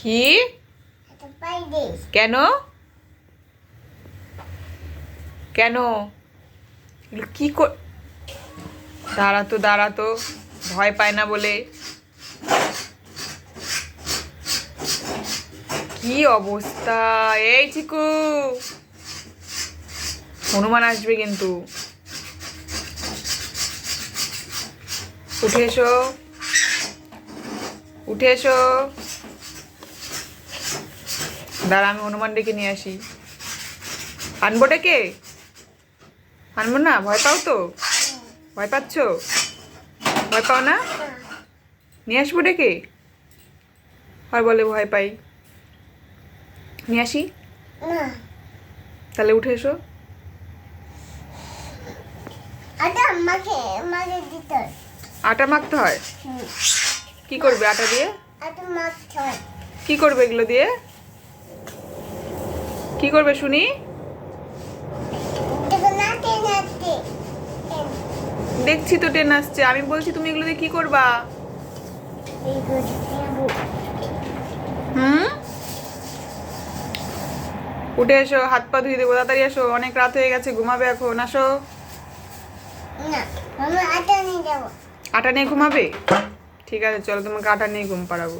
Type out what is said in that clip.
কি? কেন? কেন? কি কর দাঁড়া তো দাঁড়া তো। ভয় পায় না বলে। কি অবস্থা? এই চিকু হনুমান আসবে কিন্তু। উঠে এসো। উঠে এসো। দাঁড়া আমি হনুমান ডেকে নিয়ে আসি। আনব ডেকে? আনব না? ভয় পাও তো? ভয় পাচ্ছ? ভয় পাও না? নিয়ে আসব ডেকে? আর বলে ভয় পাই। নিয়ে আসি? তাহলে উঠে এসো। আটা মাখতে হয়। কি করবে আটা দিয়ে? কি করবে এগুলো দিয়ে? কি করবে শুনি? দেখছি তো ট্রেন আসছে আমি বলছি তুমি এগুলো দিয়ে কি করবা? হুম? উঠে এসো হাত পা ধুয়ে দেবো তাড়াতাড়ি এসো অনেক রাত হয়ে গেছে ঘুমাবে এখন আসো। আটা নিয়ে ঘুমাবে? ঠিক আছে চলো তোমাকে আটা নিয়ে ঘুম পাড়াবো।